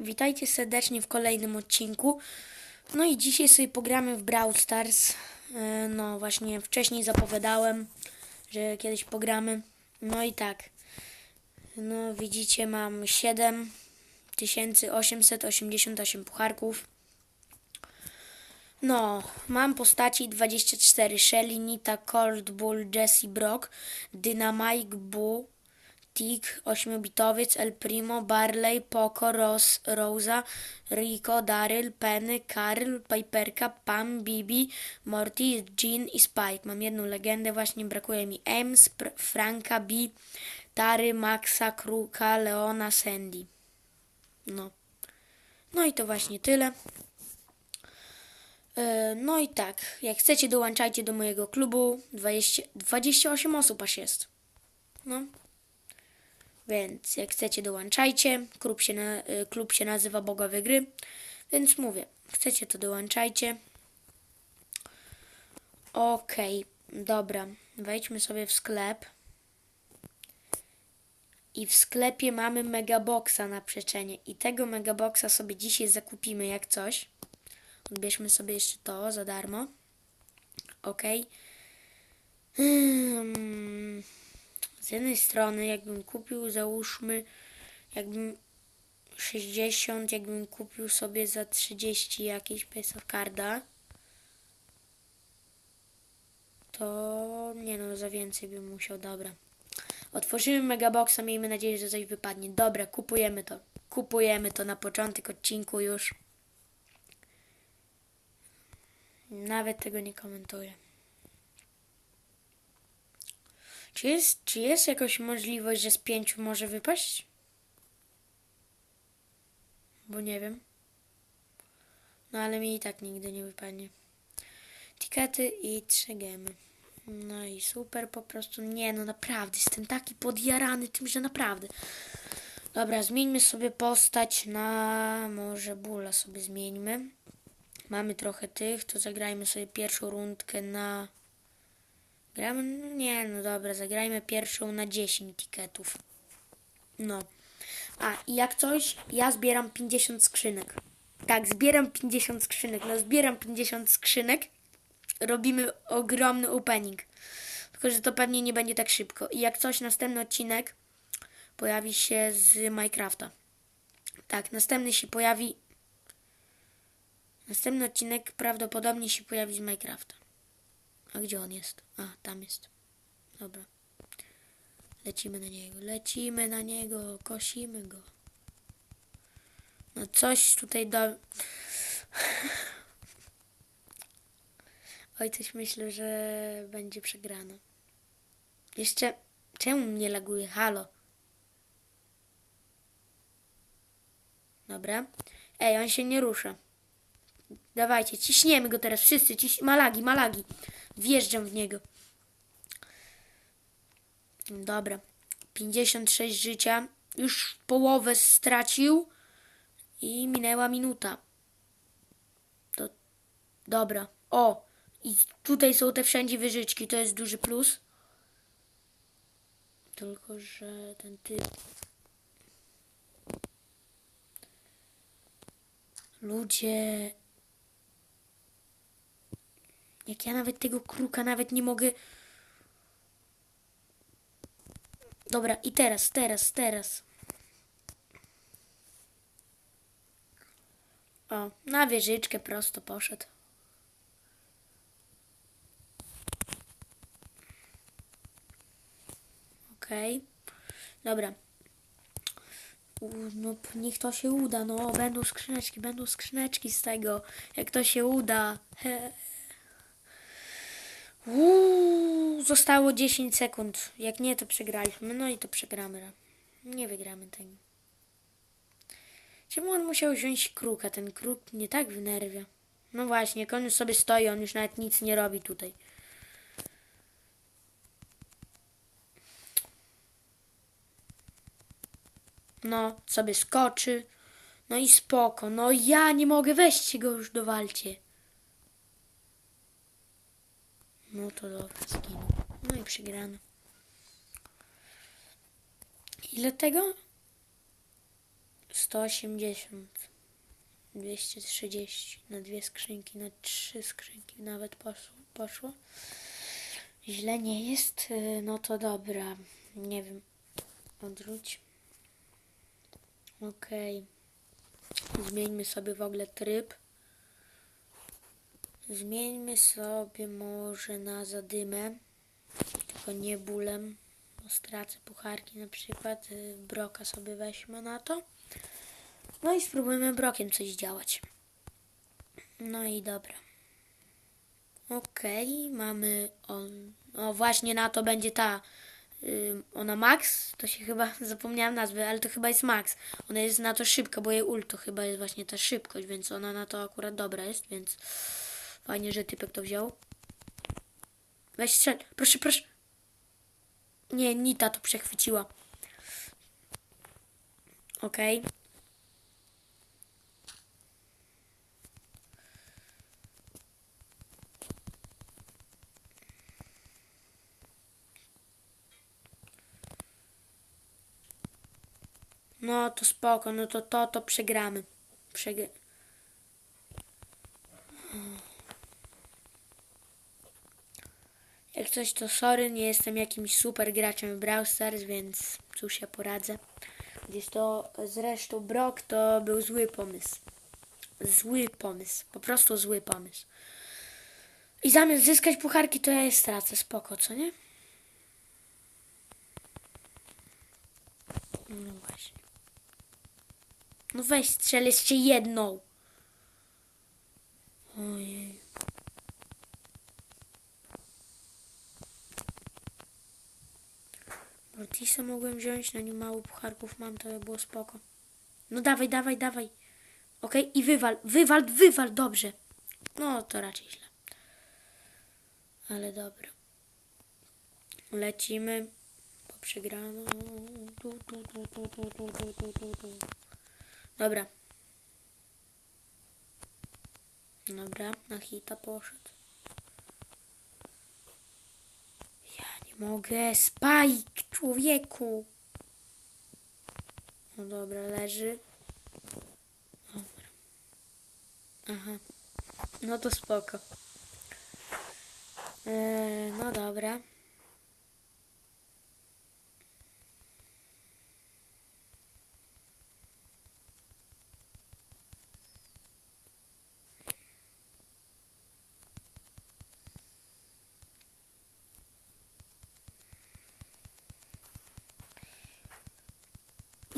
Witajcie serdecznie w kolejnym odcinku. No i dzisiaj sobie pogramy w Brawl Stars. E, No właśnie wcześniej zapowiadałem, że kiedyś pogramy. No i tak. No widzicie mam 7888 pucharków. No, mam postaci 24 Shelly, Nita, Cold Bull, Jesse Brock, Dynamite, Boo, Tick, 8-bitowiec, El Primo, Barley, Poco, Ros, Rosa, Rico, Daryl, Penny, Karl, Piperka, Pam, Bibi, Morty, Jean i Spike. Mam jedną legendę, właśnie brakuje mi Ems, Franka, B, Tary, Maxa, Kruka, Leona, Sandy. No. No i to właśnie tyle. E, No i tak, jak chcecie dołączajcie do mojego klubu, 20, 28 osób aż jest. No. Więc jak chcecie dołączajcie, klub się, na, y, klub się nazywa Bogowie Gry, więc mówię, chcecie to dołączajcie. Okej, dobra, wejdźmy sobie w sklep. I w sklepie mamy megaboxa na przeczenie i tego megaboxa sobie dzisiaj zakupimy jak coś. Odbierzmy sobie jeszcze to za darmo. Okej. Hmm. Z jednej strony, jakbym kupił, załóżmy, jakbym 60, jakbym kupił sobie za 30 jakieś Carda, to nie no, za więcej bym musiał, dobra. Otworzymy Megaboxa, miejmy nadzieję, że coś wypadnie. Dobra, kupujemy to. Kupujemy to na początek odcinku już. Nawet tego nie komentuję. Czy jest, czy jest jakaś możliwość, że z pięciu może wypaść? Bo nie wiem. No ale mi i tak nigdy nie wypadnie. Tikety i trzy gemy. No i super po prostu. Nie no naprawdę, jestem taki podjarany tym, że naprawdę. Dobra, zmieńmy sobie postać na... Może Bula sobie zmieńmy. Mamy trochę tych, to zagrajmy sobie pierwszą rundkę na... Gramy? Nie, no dobra, zagrajmy pierwszą na 10 tiketów. No. A, i jak coś, ja zbieram 50 skrzynek. Tak, zbieram 50 skrzynek. No, zbieram 50 skrzynek. Robimy ogromny opening. Tylko, że to pewnie nie będzie tak szybko. I jak coś, następny odcinek pojawi się z Minecrafta. Tak, następny się pojawi. Następny odcinek prawdopodobnie się pojawi z Minecrafta. A gdzie on jest? A, tam jest. Dobra. Lecimy na niego, lecimy na niego, kosimy go. No coś tutaj do... Oj, coś myślę, że będzie przegrane. Jeszcze... Czemu mnie laguje? Halo. Dobra. Ej, on się nie rusza. Dawajcie, ciśniemy go teraz wszyscy. Ciś... Malagi, malagi. Wjeżdżam w niego. Dobra. 56 życia. Już połowę stracił. I minęła minuta. To dobra. O! I tutaj są te wszędzie wyżyczki. To jest duży plus. Tylko, że ten typ. Ludzie. Jak ja nawet tego kruka nawet nie mogę. Dobra, i teraz, teraz, teraz. O, na wieżyczkę prosto poszedł. Okej. Dobra. U, no, niech to się uda, no. Będą skrzyneczki, będą skrzyneczki z tego. Jak to się uda. He. Uuu, zostało 10 sekund. Jak nie, to przegraliśmy. No i to przegramy. Nie wygramy tego. Czemu on musiał wziąć kruka? Ten kruk mnie tak wnerwia. No właśnie, on już sobie stoi, on już nawet nic nie robi tutaj. No, sobie skoczy. No i spoko. No ja nie mogę, weźcie go już do walcie. No to dobra, zginął. No i przegrano. Ile tego? 180. 230 na dwie skrzynki, na trzy skrzynki nawet poszło. poszło. Źle nie jest, y, no to dobra. Nie wiem. Odwróć. Okej. Zmieńmy sobie w ogóle tryb. Zmieńmy sobie może na zadymę. Tylko nie bólem. Bo stracę pucharki na przykład. y, Broka sobie weźmy na to. No i spróbujmy brokiem coś działać. No i dobra. Okej, mamy on. O, właśnie na to będzie ta. ym, ona Max? To się chyba zapomniałam nazwy, ale to chyba jest Max. Ona jest na to szybka, bo jej ult to chyba jest właśnie ta szybkość, więc ona na to akurat dobra jest, więc fajnie, że typek to wziął. Weź strzel. Proszę, proszę. Nie, Nita to przechwyciła. Okej. No to spoko, no to to, to przegramy. Przegr... Jak coś to sorry, nie jestem jakimś super graczem w Brawl Stars, więc cóż ja poradzę. Gdzieś to zresztą Brock to był zły pomysł. Zły pomysł, po prostu zły pomysł. I zamiast zyskać pucharki, to ja je stracę, spoko, co nie? No właśnie. No weź strzel jeszcze jedną. Ojej. Mortisa mogłem wziąć, na nim mało pucharków mam, to by było spoko. No dawaj, dawaj, dawaj. Okej, i wywal, wywal, wywal, dobrze. No, to raczej źle. Ale dobra. Lecimy. Po przegraną. Dobra. Dobra, na hita poszedł. Ja nie mogę. Spike, człowieku. No dobra, leży. Dobra. Aha. No to spoko. Eee, no dobra.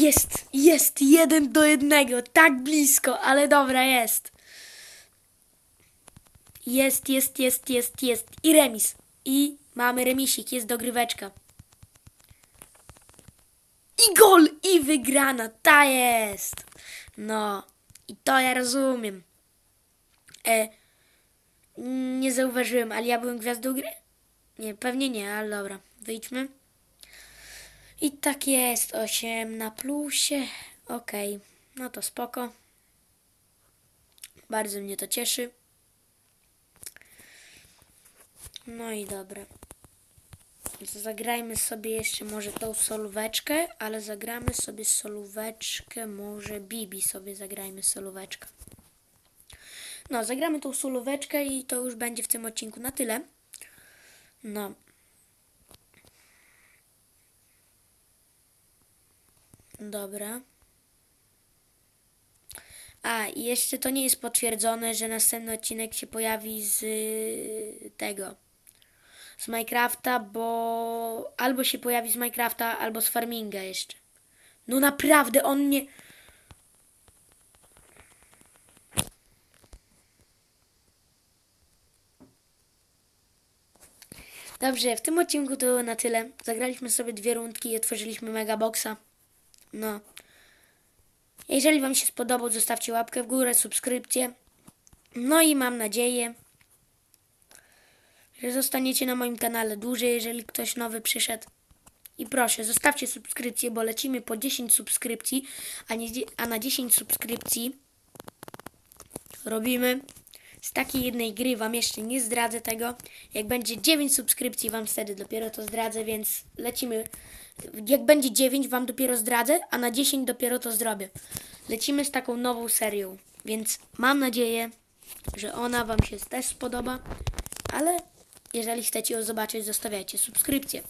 Jest, jest, jeden do jednego, tak blisko, ale dobra, jest. Jest, jest, jest, jest, jest. I remis. I mamy remisik, jest dogryweczka. I gol, i wygrana, ta jest. No, i to ja rozumiem. E, nie zauważyłem, ale ja byłem gwiazdą gry? Nie, pewnie nie, ale dobra, wyjdźmy. I tak jest, 8 na plusie. Okej, no to spoko. Bardzo mnie to cieszy. No i dobra. Zagrajmy sobie jeszcze może tą solóweczkę, ale zagramy sobie solóweczkę, może Bibi sobie zagrajmy solóweczkę. No, zagramy tą solóweczkę i to już będzie w tym odcinku na tyle. No. Dobra. A, i jeszcze to nie jest potwierdzone, że następny odcinek się pojawi z y, tego. Z Minecrafta, bo albo się pojawi z Minecrafta, albo z Farminga jeszcze. No naprawdę, on nie. Dobrze, w tym odcinku to na tyle. Zagraliśmy sobie dwie rundki i otworzyliśmy Megaboxa. No. Jeżeli Wam się spodobał, zostawcie łapkę w górę, subskrypcję. No i mam nadzieję, że zostaniecie na moim kanale dłużej, jeżeli ktoś nowy przyszedł. I proszę, zostawcie subskrypcję, bo lecimy po 10 subskrypcji, a, nie, a na 10 subskrypcji robimy Z takiej jednej gry wam jeszcze nie zdradzę tego. Jak będzie 9 subskrypcji, wam wtedy dopiero to zdradzę, więc lecimy. Jak będzie 9, wam dopiero zdradzę, a na 10 dopiero to zrobię. Lecimy z taką nową serią, więc mam nadzieję, że ona wam się też spodoba, ale jeżeli chcecie ją zobaczyć, zostawiajcie subskrypcję.